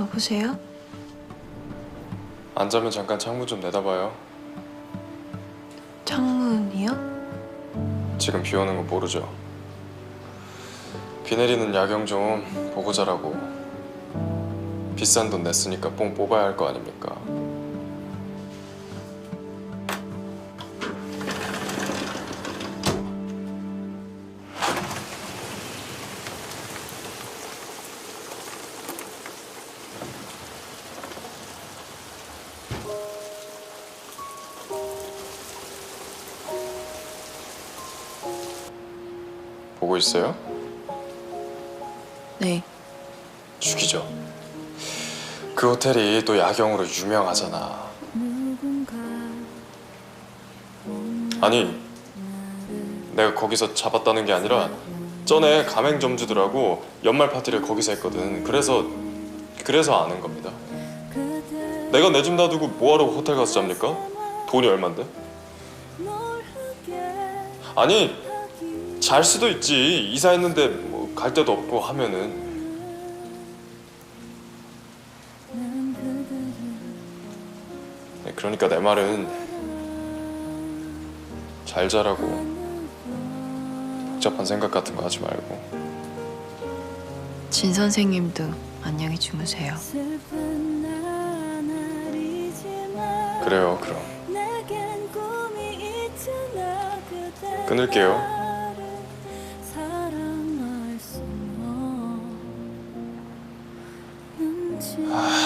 여보세요? 안 자면 잠깐 창문 좀 내다봐요. 창문이요? 지금 비 오는 거 모르죠? 비 내리는 야경 좀 보고 자라고. 비싼 돈 냈으니까 뽕 뽑아야 할 거 아닙니까? 보고 있어요? 네. 죽이죠. 그 호텔이 또 야경으로 유명하잖아. 아니, 내가 거기서 잡았다는 게 아니라 전에 가맹점주들하고 연말 파티를 거기서 했거든. 그래서 그래서 아는 겁니다. 내가 내 집 놔두고 뭐하러 호텔 가서 잡니까? 돈이 얼만데? 아니, 잘 수도 있지. 이사했는데 뭐 갈 데도 없고 하면은. 네, 그러니까 내 말은 잘 자라고 복잡한 생각 같은 거 하지 말고. 진 선생님도 안녕히 주무세요. 그래요 그럼. 끊을게요 아